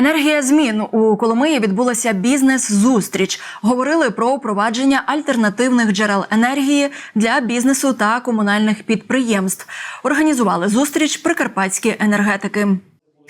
Енергія змін у Коломиї відбулася бізнес-зустріч. Говорили про впровадження альтернативних джерел енергії для бізнесу та комунальних підприємств. Організували зустріч прикарпатські енергетики.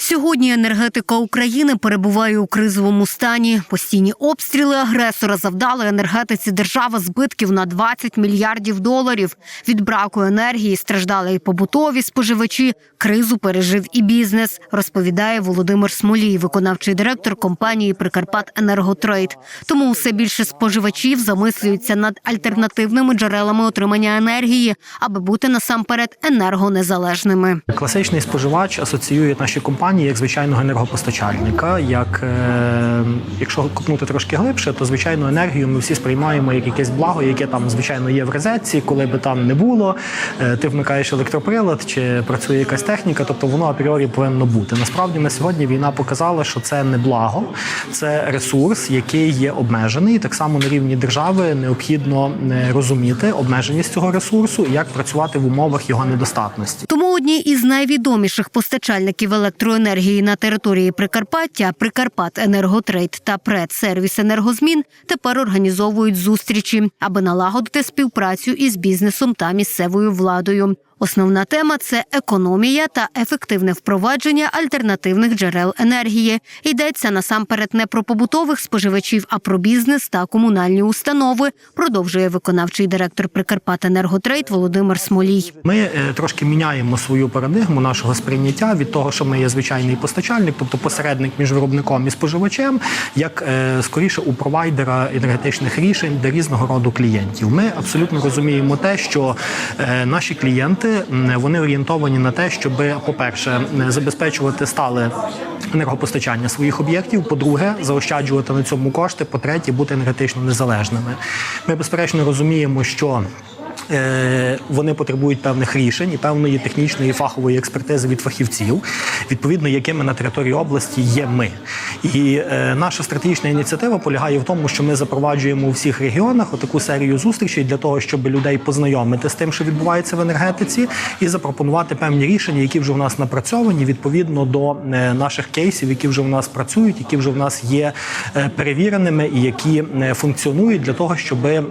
Сьогодні енергетика України перебуває у кризовому стані. Постійні обстріли агресора завдали енергетиці держави збитків на 20 мільярдів доларів. Від браку енергії страждали і побутові споживачі. Кризу пережив і бізнес, розповідає Володимир Смолій, виконавчий директор компанії Прикарпат Енерготрейд. Тому все більше споживачів замислюються над альтернативними джерелами отримання енергії, аби бути насамперед енергонезалежними. Класичний споживач асоціює наші компанії як звичайного енергопостачальника. Як е, якщо копнути трошки глибше, то звичайну енергію ми всі сприймаємо як якесь благо, яке там звичайно є в розетці, коли би там не було. Е, ти вмикаєш електроприлад чи працює якась техніка, тобто воно апріорі повинно бути. Насправді на сьогодні війна показала, що це не благо, це ресурс, який є обмежений. Так само на рівні держави необхідно е, розуміти обмеженість цього ресурсу і як працювати в умовах його недостатності. Тому одні із найвідоміших постачальників електроенергії на території Прикарпаття Прикарпат Енерготрейд та Предсервіс Енергозмін тепер організовують зустрічі, аби налагодити співпрацю із бізнесом та місцевою владою. Основна тема це економія та ефективне впровадження альтернативних джерел енергії. Йдеться насамперед не про побутових споживачів, а про бізнес та комунальні установи. Продовжує виконавчий директор Прикарпат Енерготрейд Володимир Смолій. Ми е, трошки міняємо свою парадигму нашого сприйняття від того, що ми є звичайний постачальник, тобто посередник між виробником і споживачем, як е, скоріше у провайдера енергетичних рішень для різного роду клієнтів. Ми абсолютно розуміємо те, що е, наші клієнти м, вони орієнтовані на те, щоб, по-перше, забезпечувати стале енергопостачання своїх об'єктів. По-друге, заощаджувати на цьому кошти. По-третє, бути енергетично незалежними. Ми безперечно розуміємо, що Вони потребують певних рішень і певної технічної фахової експертизи від фахівців, відповідно, якими на території області є ми. І е, наша стратегічна ініціатива полягає в тому, що ми запроваджуємо у всіх регіонах отаку серію зустрічей для того, щоб людей познайомити з тим, що відбувається в енергетиці, і запропонувати певні рішення, які вже в нас напрацьовані відповідно до е, наших кейсів, які вже в нас працюють, які вже в нас є е, перевіреними і які е, функціонують для того, щоб е,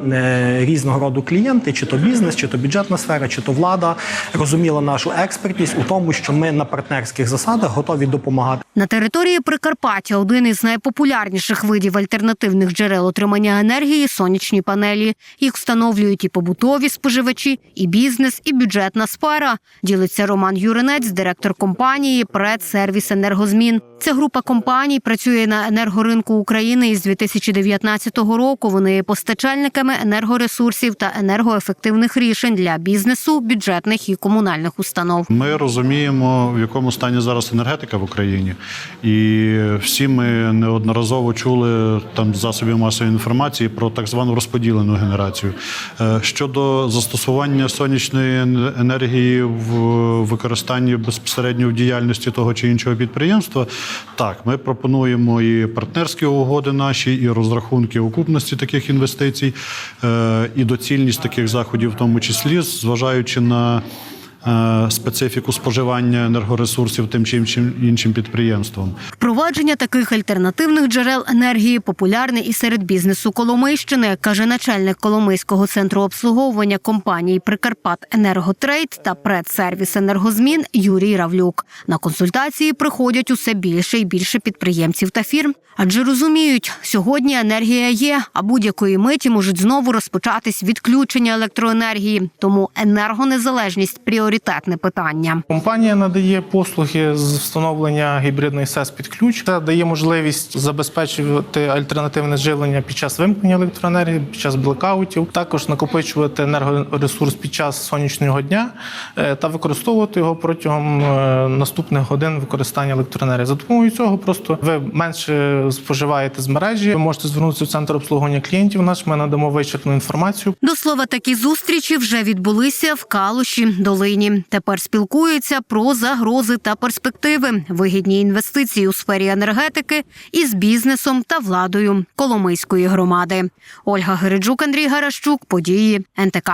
різного роду клієнти, чи то бізнес, чи то бюджетна сфера, чи то влада розуміла нашу експертність у тому, що ми на партнерських засадах готові допомагати. На території Прикарпаття один із найпопулярніших видів альтернативних джерел отримання енергії сонячні панелі. Їх встановлюють і побутові споживачі, і бізнес, і бюджетна сфера. Ділиться Роман Юринець, директор компанії «Предсервіс Енергозмін. Ця група компаній працює на енергоринку України із 2019 року. Вони є постачальниками енергоресурсів та енергоефективних рішень для бізнесу, бюджетних і комунальних установ. Ми розуміємо, в якому стані зараз енергетика в Україні, і всі ми неодноразово чули там засобів масової інформації про так звану розподілену генерацію. Е, Щодо застосування сонячної енергії в використанні безпосередньо в діяльності того чи іншого підприємства, так ми пропонуємо і партнерські угоди наші, і розрахунки окупності таких інвестицій, е, і доцільність таких заходів, в тому числі, зважаючи на специфіку споживання енергоресурсів тим чи іншим підприємством. Впровадження таких альтернативних джерел енергії популярне і серед бізнесу Коломийщини, каже начальник Коломийського центру обслуговування компаній Прикарпат Енерготрейд та Предсервіс Енергозмін Юрій Равлюк. На консультації приходять усе більше і більше підприємців та фірм, адже розуміють, сьогодні енергія є, а будь-якої миті можуть знову розпочатись відключення електроенергії. Тому енергонезалежність пріоритетне питання. Компанія надає послуги з встановлення гібридної СЕС під ключ. Це дає можливість забезпечувати альтернативне живлення під час вимкнення електроенергії, під час блекаутів, також накопичувати енергоресурс під час сонячного дня е, та використовувати його протягом е, наступних годин використання електроенергії. За допомогою цього просто ви менше споживаєте з мережі. Ви можете звернутися в центр обслуговування клієнтів. Наш ми надамо вичерпну інформацію. До слова, такі зустрічі вже відбулися в Калуші долині. Тепер спілкуються про загрози та перспективи, вигідні інвестиції у сфері енергетики із бізнесом та владою Коломийської громади. Ольга Гериджук, Андрій Гаращук, події НТК.